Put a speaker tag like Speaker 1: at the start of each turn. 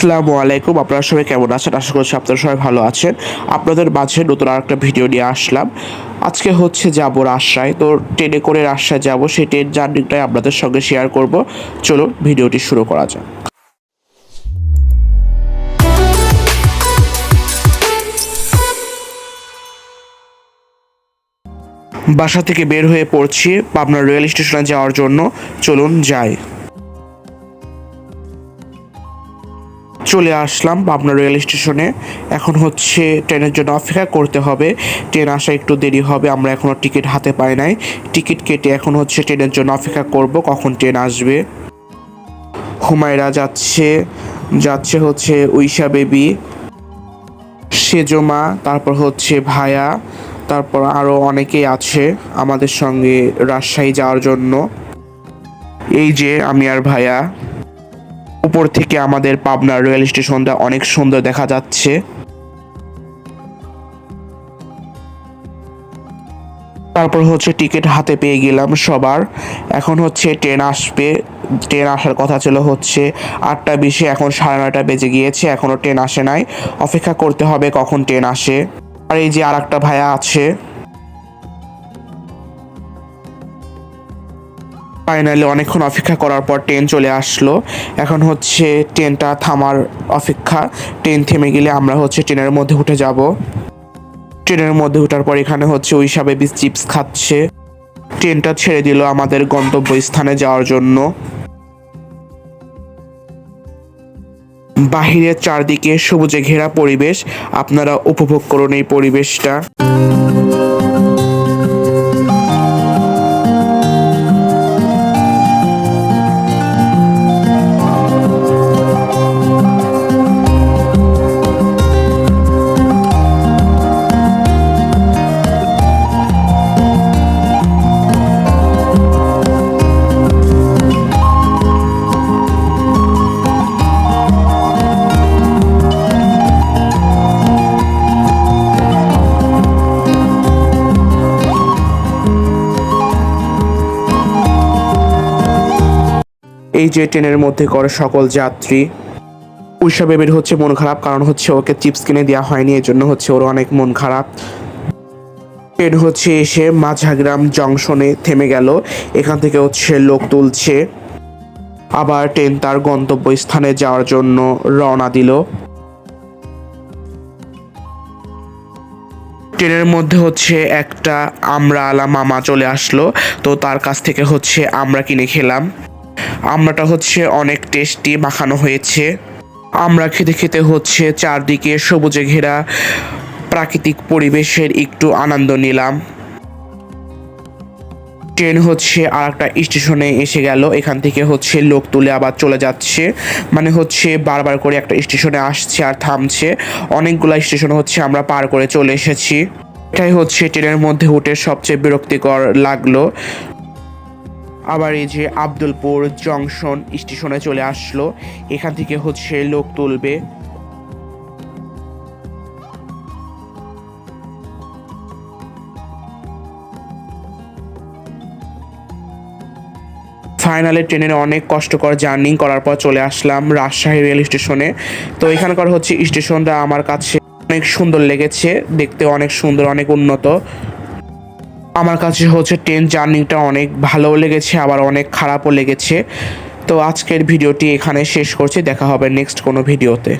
Speaker 1: আসসালামু আলাইকুম। আপনারা সবাই কেমন আছেন? আশা করছি আপনারা সবাই ভালো আছেন। আপনাদের মাঝে নতুন আর একটা ভিডিও নিয়ে আসলাম। আজকে হচ্ছে যাব রাজশাহী। তো ট্রেনে করে রাজশাহী যাব। সেই ট্রেন জার্নিটাই আপনাদের সঙ্গে শেয়ার করব। চলুন ভিডিওটি শুরু করা যাক। বাসা থেকে বের হয়ে পড়ছি পাবনা রেল স্টেশনে যাওয়ার জন্য। চলুন যাই। চলে আসলাম পাবনা রেল স্টেশনে। এখন হচ্ছে ট্রেনের জন্য অপেক্ষা করতে হবে। ট্রেন আসা একটু দেরি হবে, আমরা এখনও টিকিট হাতে পাই নাই। টিকিট কেটে এখন হচ্ছে ট্রেনের জন্য অপেক্ষা করব, কখন ট্রেন আসবে। হুমায়রা যাচ্ছে যাচ্ছে হচ্ছে উইশা বেবি, সেজমা, তারপর হচ্ছে ভায়া, তারপর আরও অনেকেই আছে আমাদের সঙ্গে রাজশাহী যাওয়ার জন্য। এই যে আমি আর ভাইয়া উপর থেকে আমাদের পাবনা রেল স্টেশনটা অনেক সুন্দর দেখা যাচ্ছে। তারপর হচ্ছে টিকিট হাতে পেয়ে গেলাম সবার। এখন হচ্ছে ট্রেন আসবে। ট্রেন আসার কথা ছিল হচ্ছে আটটা বিশে, এখন সাড়ে নয়টা বেজে গিয়েছে এখনও ট্রেন আসে নাই। অপেক্ষা করতে হবে কখন ট্রেন আসে। আর এই যে আর একটা ভাইয়া আছে। ফাইনালি অনেকক্ষণ অপেক্ষা করার পর ট্রেন চলে আসলো। এখন হচ্ছে ট্রেনটা থামার অপেক্ষা। ট্রেন থেমে গেলে আমরা হচ্ছে ট্রেনের মধ্যে উঠে যাব। ট্রেনের মধ্যে ওঠার পর এখানে হচ্ছে ওই হিসাবে চিপস খাচ্ছে। ট্রেনটা ছেড়ে দিল আমাদের গন্তব্যস্থানে যাওয়ার জন্য। বাহিরের চারদিকে সবুজে ঘেরা পরিবেশ। আপনারা উপভোগ করুন এই পরিবেশটা। এই যে ট্রেনের মধ্যে করে সকল যাত্রী উষা বেবির হচ্ছে মন খারাপ, কারণ হচ্ছে ওকে চিপস কিনে দেওয়া হয়নি এর জন্য হচ্ছে ওর অনেক মন খারাপ। ট্রেন হচ্ছে এসে মাঝাগ্রাম জংশনে থেমে গেল, এখান থেকে হচ্ছে লোক তুলছে। আবার ট্রেন তার গন্তব্যস্থানে যাওয়ার জন্য রওনা দিল। ট্রেনের মধ্যে হচ্ছে একটা আমরা আলা মামা চলে আসলো, তো তার কাছ থেকে হচ্ছে আমরা কিনে খেলাম। আমরাটা হচ্ছে অনেক টেস্টি মাখানো হয়েছে। আমরা খেতে খেতে হচ্ছে চারদিকে সবুজে ঘেরা প্রাকৃতিক পরিবেশের একটু আনন্দ নিলাম। ট্রেন হচ্ছে আর একটা স্টেশনে এসে গেল, এখান থেকে হচ্ছে লোক তুলে আবার চলে যাচ্ছে। মানে হচ্ছে বারবার করে একটা স্টেশনে আসছে আর থামছে। অনেকগুলো স্টেশন হচ্ছে আমরা পার করে চলে এসেছি। এটাই হচ্ছে ট্রেনের মধ্যে উঠে সবচেয়ে বিরক্তিকর লাগল। আবার এই যে আব্দুলপুর জংশন স্টেশনে চলে আসলো, এখান থেকে হচ্ছে লোক তুলবে। ফাইনালি ট্রেনের অনেক কষ্টকর জার্নি করার পর চলে আসলাম রাজশাহী রেল স্টেশনে। তো এখানকার হচ্ছে স্টেশনটা আমার কাছে অনেক সুন্দর লেগেছে, দেখতে অনেক সুন্দর, অনেক উন্নত। আমার কাছে হচ্ছে ট্রেন জার্নিটা অনেক ভালোও লেগেছে, আবার অনেক খারাপও লেগেছে। তো আজকের ভিডিওটি এখানে শেষ করছি, দেখা হবে নেক্সট কোনো ভিডিওতে।